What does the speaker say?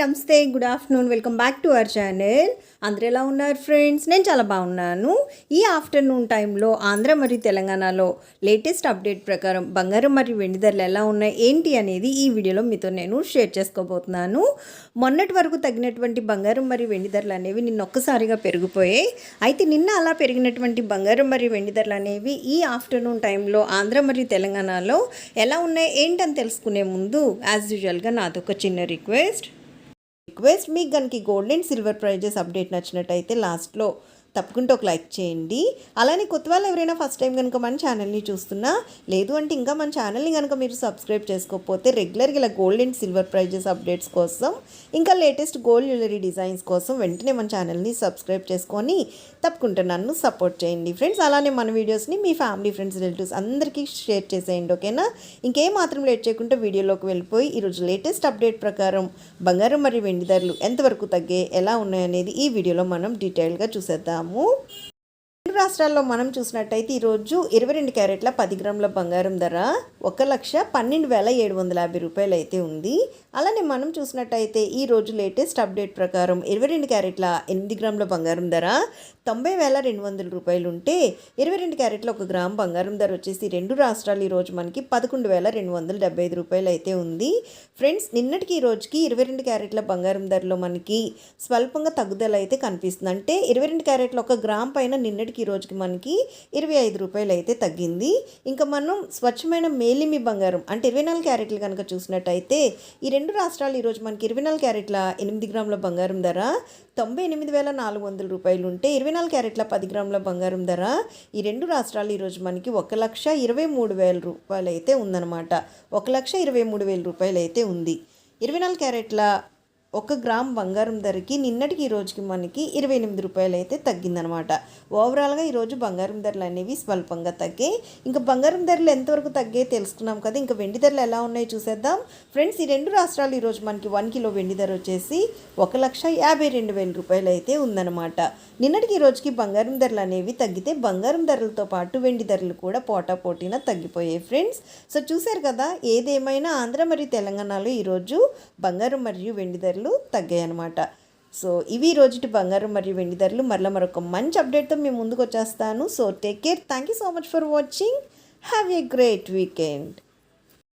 నమస్తే good afternoon welcome back to our channel అందరూ ఎలా ఉన్నారు ఫ్రెండ్స్ నేను చాలా బాగున్నాను. ఈ ఆఫ్టర్నూన్ టైంలో ఆంధ్ర మరియు తెలంగాణలో లేటెస్ట్ అప్డేట్ ప్రకారం బంగారం మరియు వెండి ధరలు ఎలా ఉన్నాయి ఏంటి అనేది ఈ వీడియోలో మీతో నేను షేర్ చేసుకోబోతున్నాను. మొన్నటి వరకు తగినటువంటి బంగారం మరియు వెండి ధరలు అనేవి నిన్న ఒక్కసారిగా పెరిగిపోయాయి. అయితే నిన్న అలా పెరిగినటువంటి బంగారం మరియు వెండి ధరలు అనేవి ఈ ఆఫ్టర్నూన్ టైంలో ఆంధ్ర మరియు తెలంగాణలో ఎలా ఉన్నాయి ఏంటని తెలుసుకునే ముందు యాజ్ యూజువల్గా నాదొక చిన్న రిక్వెస్ట్ రిక్వెస్ట్. మీకు కనుక gold and silver prizes update నచ్చినట్టయితే లాస్ట్లో తప్పకుండా ఒక లైక్ చేయండి. అలానే కొత్త వాళ్ళు ఎవరైనా ఫస్ట్ టైం కనుక మన ఛానల్ని చూస్తున్నా లేదు అంటే ఇంకా మన ఛానల్ని కనుక మీరు సబ్స్క్రైబ్ చేసుకోకపోతే రెగ్యులర్గా ఇలా gold and silver prizes updates కోసం ఇంకా లేటెస్ట్ గోల్డ్ జ్యువెలరీ డిజైన్స్ కోసం వెంటనే మన ఛానల్ని సబ్స్క్రైబ్ చేసుకొని తప్పకుండా నన్ను సపోర్ట్ చేయండి. ఫ్రెండ్స్ అలానే మన వీడియోస్ని మీ ఫ్యామిలీ ఫ్రెండ్స్ రిలేటివ్స్ అందరికీ షేర్ చేసేయండి ఓకేనా? ఇంకేం మాత్రం లేట్ చేయకుండా వీడియోలోకి వెళ్ళిపోయి ఈరోజు లేటెస్ట్ అప్డేట్ ప్రకారం బంగారం మరియు వెండి ధరలు ఎంతవరకు తగ్గాయి ఎలా ఉన్నాయనేది ఈ వీడియోలో మనం డీటెయిల్గా చూసేద్దాం. రెండు రాష్ట్రాల్లో మనం చూసినట్టయితే ఈరోజు ఇరవై రెండు క్యారెట్ల పది గ్రాముల బంగారం ధర ఒక లక్ష పన్నెండు వేల ఏడు వందల యాభై రూపాయలు అయితే ఉంది. అలానే మనం చూసినట్టయితే ఈ రోజు లేటెస్ట్ అప్డేట్ ప్రకారం ఇరవై రెండు క్యారెట్ల ఎనిమిది గ్రాముల బంగారం ధర తొంభై వేల రెండు వందల రూపాయలు ఉంటే ఇరవై రెండు క్యారెట్ల ఒక గ్రామ్ బంగారం ధర వచ్చేసి రెండు రాష్ట్రాలు ఈరోజు మనకి పదకొండు వేల రెండు వందల డెబ్బై ఐదు రూపాయలు అయితే ఉంది. ఫ్రెండ్స్ నిన్నటికి ఈ రోజుకి ఇరవై రెండు క్యారెట్ల బంగారం ధరలో మనకి స్వల్పంగా తగ్గుదల అయితే కనిపిస్తుంది. అంటే ఇరవై రెండు క్యారెట్ల ఒక గ్రామ్ పైన నిన్నటికి ఈ రోజుకి మనకి ఇరవై ఐదు రూపాయలు అయితే తగ్గింది. ఇంకా మనం స్వచ్ఛమైన మేలిమి బంగారం అంటే ఇరవై నాలుగు క్యారెట్లు కనుక చూసినట్టయితే ఈ రెండు రాష్ట్రాలు ఈరోజు మనకి ఇరవై నాలుగు క్యారెట్ల ఎనిమిది గ్రాముల బంగారం ధర తొంభై ఎనిమిది వేల నాలుగు వందల రూపాయలు ఉంటే ఇరవై నాలుగు క్యారెట్ల పది గ్రాముల బంగారం ధర ఈ రెండు రాష్ట్రాలు ఈరోజు మనకి ఒక లక్ష ఇరవై మూడు వేల రూపాయలు అయితే ఉందన్నమాట. ఒక లక్ష ఇరవై మూడు వేల రూపాయలు అయితే ఉంది. ఇరవై నాలుగు క్యారెట్ల ఒక గ్రామ్ బంగారం ధరకి నిన్నటికి ఈ రోజుకి మనకి ఇరవై ఎనిమిది రూపాయలు అయితే తగ్గిందనమాట. ఓవరాల్గా ఈరోజు బంగారం ధరలు అనేవి స్వల్పంగా తగ్గాయి. ఇంకా బంగారం ధరలు ఎంతవరకు తగ్గాయి తెలుసుకున్నాం కదా. ఇంకా వెండి ధరలు ఎలా ఉన్నాయో చూసేద్దాం. ఫ్రెండ్స్ ఈ రెండు రాష్ట్రాలు ఈరోజు మనకి వన్ కిలో వెండి ధర వచ్చేసి ఒక లక్ష యాభై రెండు వేల రూపాయలు అయితే ఉందన్నమాట నిన్నటికి ఈ రోజుకి బంగారం ధరలు అనేవి తగ్గితే బంగారం ధరలతో పాటు వెండి ధరలు కూడా పోటా పోటీన తగ్గిపోయాయి ఫ్రెండ్స్. సో చూశారు కదా ఏదేమైనా ఆంధ్ర మరియు తెలంగాణలో ఈరోజు బంగారం మరియు వెండి ధరలు తగ్గాయి అనమాట సో ఇవి రోజుటి బంగారం మరియు వెండి ధరలు. మరలా మరొక మంచి అప్డేట్తో మేము ముందుకు వచ్చేస్తాను so take care thank you so much for watching have a great weekend